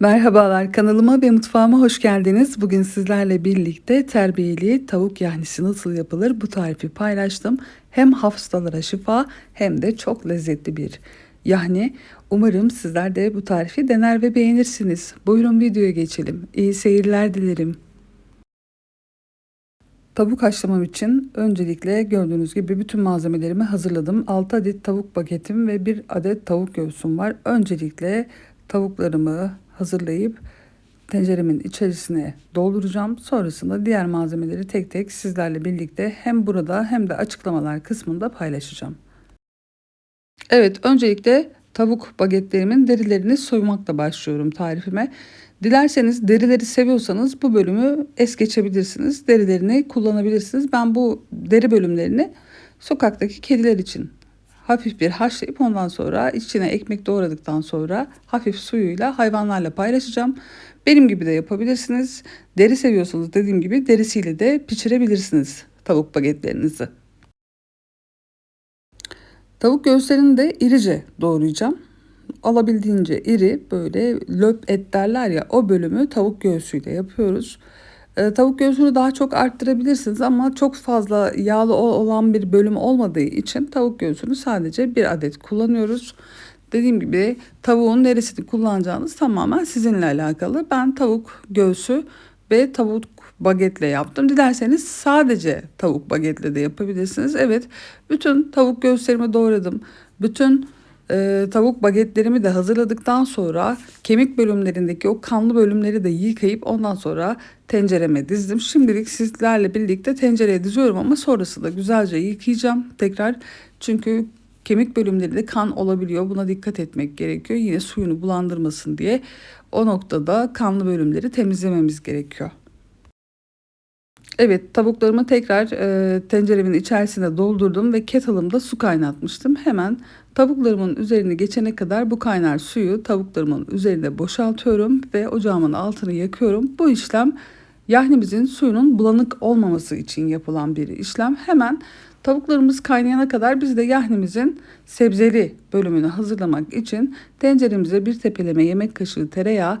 Merhabalar kanalıma ve mutfağıma hoş geldiniz. Bugün sizlerle birlikte terbiyeli tavuk yahnisi nasıl yapılır bu tarifi paylaştım. Hem hastalara şifa hem de çok lezzetli bir yahni. Umarım sizler de bu tarifi dener ve beğenirsiniz. Buyurun videoya geçelim. İyi seyirler dilerim. Tavuk haşlamam için öncelikle gördüğünüz gibi bütün malzemelerimi hazırladım. 6 adet tavuk paketim ve 1 adet tavuk göğsüm var. Öncelikle tavuklarımı hazırlayıp tenceremin içerisine dolduracağım. Sonrasında diğer malzemeleri tek tek sizlerle birlikte hem burada hem de açıklamalar kısmında paylaşacağım. Evet öncelikle tavuk bagetlerimin derilerini soymakla başlıyorum tarifime. Dilerseniz derileri seviyorsanız bu bölümü es geçebilirsiniz. Derilerini kullanabilirsiniz. Ben bu deri bölümlerini sokaktaki kediler için hafif bir haşlayıp ondan sonra içine ekmek doğradıktan sonra hafif suyuyla hayvanlarla paylaşacağım. Benim gibi de yapabilirsiniz. Deri seviyorsanız dediğim gibi derisiyle de pişirebilirsiniz tavuk bagetlerinizi. Tavuk göğüslerini de irice doğrayacağım. Alabildiğince iri böyle löp et derler ya o bölümü tavuk göğsüyle yapıyoruz. Ee, tavuk göğsünü daha çok arttırabilirsiniz ama çok fazla yağlı olan bir bölüm olmadığı için tavuk göğsünü sadece bir adet kullanıyoruz. Dediğim gibi tavuğun neresini kullanacağınız tamamen sizinle alakalı. Ben tavuk göğsü ve tavuk bagetle yaptım. Dilerseniz sadece tavuk bagetle de yapabilirsiniz. Evet bütün tavuk göğüslerimi doğradım. Bütün e, tavuk bagetlerimi de hazırladıktan sonra kemik bölümlerindeki o kanlı bölümleri de yıkayıp ondan sonra tencereme dizdim. Şimdilik sizlerle birlikte tencereye diziyorum ama sonrasında güzelce yıkayacağım tekrar. Çünkü kemik bölümlerinde kan olabiliyor. Buna dikkat etmek gerekiyor. Yine suyunu bulandırmasın diye o noktada kanlı bölümleri temizlememiz gerekiyor. Evet tavuklarımı tekrar e, tenceremin içerisine doldurdum ve kettle'ımda su kaynatmıştım. Hemen tavuklarımın üzerini geçene kadar bu kaynar suyu tavuklarımın üzerine boşaltıyorum ve ocağımın altını yakıyorum. Bu işlem yahnimizin suyunun bulanık olmaması için yapılan bir işlem. Hemen tavuklarımız kaynayana kadar biz de yahnimizin sebzeli bölümünü hazırlamak için tenceremize bir tepeleme yemek kaşığı tereyağı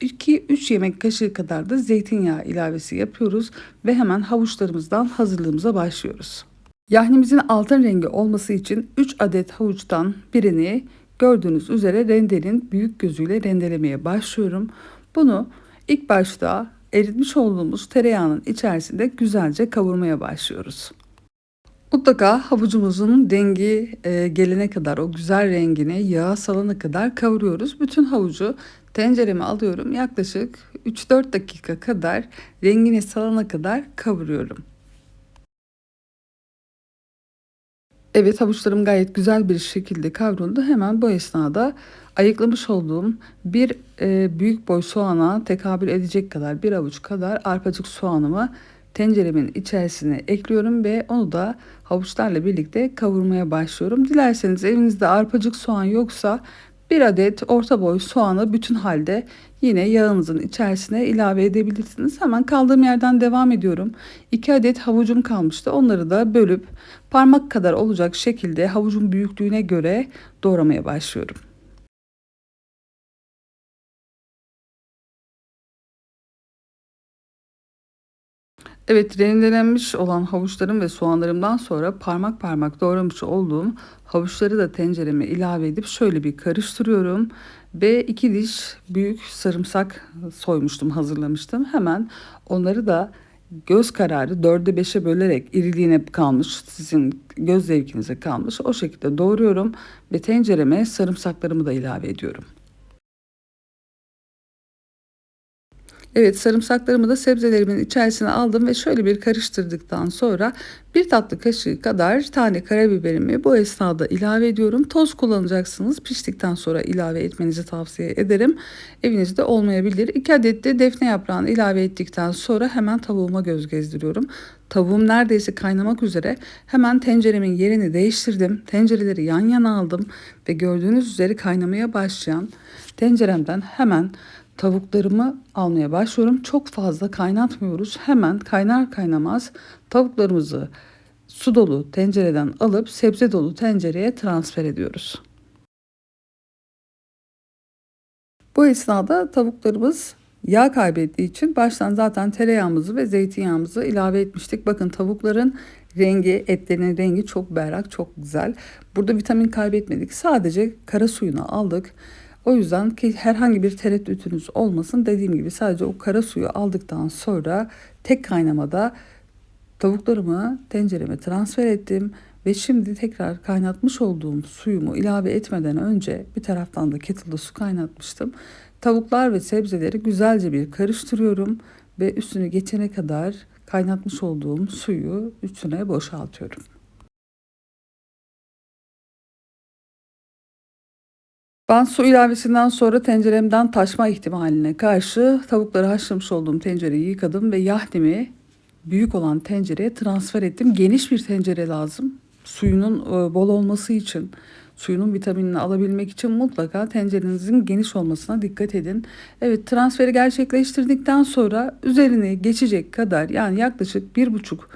2-3 yemek kaşığı kadar da zeytinyağı ilavesi yapıyoruz ve hemen havuçlarımızdan hazırlığımıza başlıyoruz. Yahnimizin altın rengi olması için 3 adet havuçtan birini gördüğünüz üzere rendenin büyük gözüyle rendelemeye başlıyorum. Bunu ilk başta eritmiş olduğumuz tereyağının içerisinde güzelce kavurmaya başlıyoruz. Mutlaka havucumuzun dengi e, gelene kadar o güzel rengini yağa salana kadar kavuruyoruz. Bütün havucu tencereme alıyorum. Yaklaşık 3-4 dakika kadar rengini salana kadar kavuruyorum. Evet havuçlarım gayet güzel bir şekilde kavruldu. Hemen bu esnada ayıklamış olduğum bir e, büyük boy soğana tekabül edecek kadar bir avuç kadar arpacık soğanımı tenceremin içerisine ekliyorum ve onu da havuçlarla birlikte kavurmaya başlıyorum. Dilerseniz evinizde arpacık soğan yoksa bir adet orta boy soğanı bütün halde yine yağınızın içerisine ilave edebilirsiniz. Hemen kaldığım yerden devam ediyorum. 2 adet havucum kalmıştı. Onları da bölüp parmak kadar olacak şekilde havucun büyüklüğüne göre doğramaya başlıyorum. Evet rendelenmiş olan havuçlarım ve soğanlarımdan sonra parmak parmak doğramış olduğum havuçları da tencereme ilave edip şöyle bir karıştırıyorum. Ve iki diş büyük sarımsak soymuştum hazırlamıştım. Hemen onları da göz kararı dörde beşe bölerek iriliğine kalmış sizin göz zevkinize kalmış o şekilde doğruyorum ve tencereme sarımsaklarımı da ilave ediyorum. Evet sarımsaklarımı da sebzelerimin içerisine aldım ve şöyle bir karıştırdıktan sonra bir tatlı kaşığı kadar tane karabiberimi bu esnada ilave ediyorum. Toz kullanacaksınız. Piştikten sonra ilave etmenizi tavsiye ederim. Evinizde olmayabilir. 2 adet de defne yaprağını ilave ettikten sonra hemen tavuğuma göz gezdiriyorum. Tavuğum neredeyse kaynamak üzere hemen tenceremin yerini değiştirdim. Tencereleri yan yana aldım ve gördüğünüz üzere kaynamaya başlayan tenceremden hemen tavuklarımı almaya başlıyorum. Çok fazla kaynatmıyoruz. Hemen kaynar kaynamaz tavuklarımızı su dolu tencereden alıp sebze dolu tencereye transfer ediyoruz. Bu esnada tavuklarımız yağ kaybettiği için baştan zaten tereyağımızı ve zeytinyağımızı ilave etmiştik. Bakın tavukların rengi, etlerin rengi çok berrak, çok güzel. Burada vitamin kaybetmedik. Sadece kara suyunu aldık. O yüzden ki herhangi bir tereddütünüz olmasın. Dediğim gibi sadece o kara suyu aldıktan sonra tek kaynamada tavuklarımı tencereme transfer ettim ve şimdi tekrar kaynatmış olduğum suyumu ilave etmeden önce bir taraftan da kettle'da su kaynatmıştım. Tavuklar ve sebzeleri güzelce bir karıştırıyorum ve üstünü geçene kadar kaynatmış olduğum suyu üstüne boşaltıyorum. Ben su ilavesinden sonra tenceremden taşma ihtimaline karşı tavukları haşlamış olduğum tencereyi yıkadım ve yahnimi büyük olan tencereye transfer ettim. Geniş bir tencere lazım. Suyunun e, bol olması için, suyunun vitaminini alabilmek için mutlaka tencerenizin geniş olmasına dikkat edin. Evet transferi gerçekleştirdikten sonra üzerine geçecek kadar yani yaklaşık bir buçuk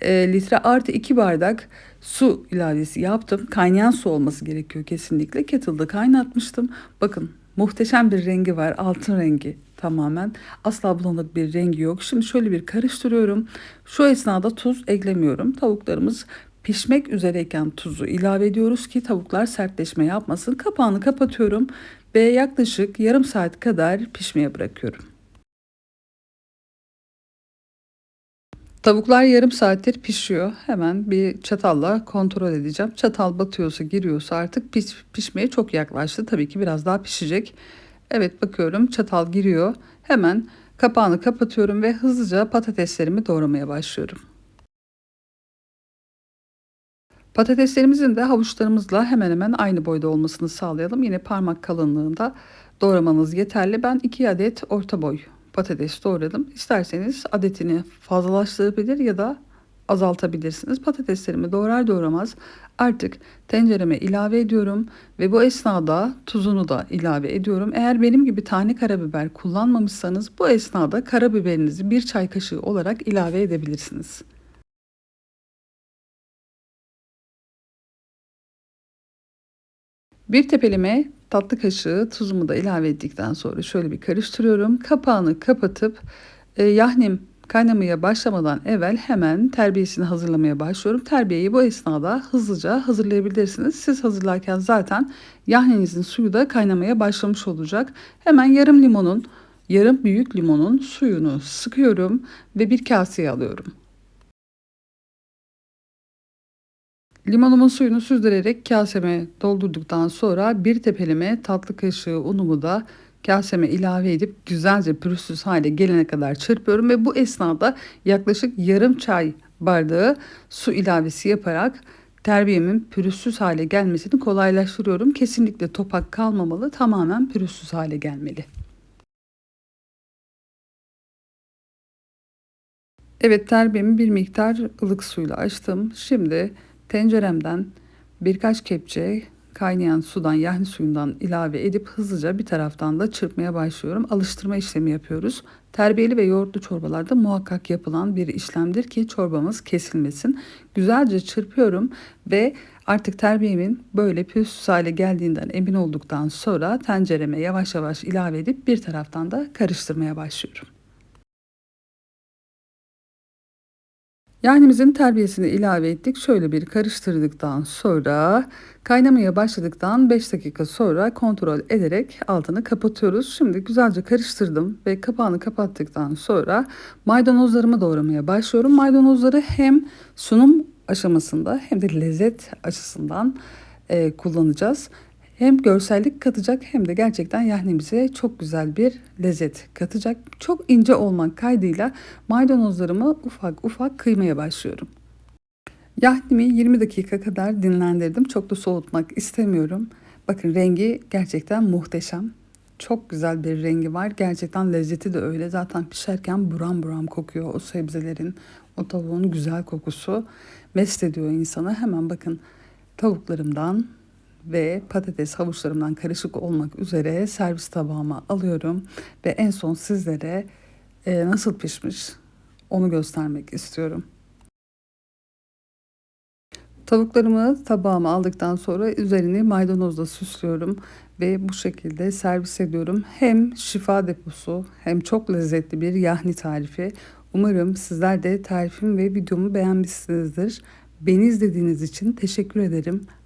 e, litre artı 2 bardak su ilavesi yaptım. Kaynayan su olması gerekiyor kesinlikle. Kettle'da kaynatmıştım. Bakın muhteşem bir rengi var. Altın rengi tamamen. Asla bulanık bir rengi yok. Şimdi şöyle bir karıştırıyorum. Şu esnada tuz eklemiyorum. Tavuklarımız pişmek üzereyken tuzu ilave ediyoruz ki tavuklar sertleşme yapmasın. Kapağını kapatıyorum ve yaklaşık yarım saat kadar pişmeye bırakıyorum. Tavuklar yarım saattir pişiyor. Hemen bir çatalla kontrol edeceğim. Çatal batıyorsa giriyorsa artık piş, pişmeye çok yaklaştı. Tabii ki biraz daha pişecek. Evet bakıyorum çatal giriyor. Hemen kapağını kapatıyorum ve hızlıca patateslerimi doğramaya başlıyorum. Patateslerimizin de havuçlarımızla hemen hemen aynı boyda olmasını sağlayalım. Yine parmak kalınlığında doğramanız yeterli. Ben 2 adet orta boy patates doğradım. İsterseniz adetini fazlalaştırabilir ya da azaltabilirsiniz. Patateslerimi doğrar doğramaz artık tencereme ilave ediyorum ve bu esnada tuzunu da ilave ediyorum. Eğer benim gibi tane karabiber kullanmamışsanız bu esnada karabiberinizi bir çay kaşığı olarak ilave edebilirsiniz. Bir tepelime tatlı kaşığı tuzumu da ilave ettikten sonra şöyle bir karıştırıyorum. Kapağını kapatıp e, yahnim kaynamaya başlamadan evvel hemen terbiyesini hazırlamaya başlıyorum. Terbiyeyi bu esnada hızlıca hazırlayabilirsiniz. Siz hazırlarken zaten yahninizin suyu da kaynamaya başlamış olacak. Hemen yarım limonun, yarım büyük limonun suyunu sıkıyorum ve bir kaseye alıyorum. Limonumun suyunu süzdürerek kaseme doldurduktan sonra bir tepelime tatlı kaşığı unumu da kaseme ilave edip güzelce pürüzsüz hale gelene kadar çırpıyorum ve bu esnada yaklaşık yarım çay bardağı su ilavesi yaparak terbiyemin pürüzsüz hale gelmesini kolaylaştırıyorum. Kesinlikle topak kalmamalı, tamamen pürüzsüz hale gelmeli. Evet terbiyemi bir miktar ılık suyla açtım. Şimdi Tenceremden birkaç kepçe kaynayan sudan yahni suyundan ilave edip hızlıca bir taraftan da çırpmaya başlıyorum. Alıştırma işlemi yapıyoruz. Terbiyeli ve yoğurtlu çorbalarda muhakkak yapılan bir işlemdir ki çorbamız kesilmesin. Güzelce çırpıyorum ve artık terbiyemin böyle pürüzsüz hale geldiğinden emin olduktan sonra tencereme yavaş yavaş ilave edip bir taraftan da karıştırmaya başlıyorum. Yahnimizin terbiyesini ilave ettik. Şöyle bir karıştırdıktan sonra kaynamaya başladıktan 5 dakika sonra kontrol ederek altını kapatıyoruz. Şimdi güzelce karıştırdım ve kapağını kapattıktan sonra maydanozlarımı doğramaya başlıyorum. Maydanozları hem sunum aşamasında hem de lezzet açısından e, kullanacağız hem görsellik katacak hem de gerçekten yahnimize çok güzel bir lezzet katacak. Çok ince olmak kaydıyla maydanozlarımı ufak ufak kıymaya başlıyorum. Yahnimi 20 dakika kadar dinlendirdim. Çok da soğutmak istemiyorum. Bakın rengi gerçekten muhteşem. Çok güzel bir rengi var. Gerçekten lezzeti de öyle. Zaten pişerken buram buram kokuyor o sebzelerin, o tavuğun güzel kokusu. Mest ediyor insanı. Hemen bakın tavuklarımdan ve patates havuçlarımdan karışık olmak üzere servis tabağıma alıyorum ve en son sizlere e, nasıl pişmiş onu göstermek istiyorum. Tavuklarımı tabağıma aldıktan sonra üzerini maydanozla süslüyorum ve bu şekilde servis ediyorum. Hem şifa deposu hem çok lezzetli bir yahni tarifi. Umarım sizler de tarifim ve videomu beğenmişsinizdir. Beni izlediğiniz için teşekkür ederim.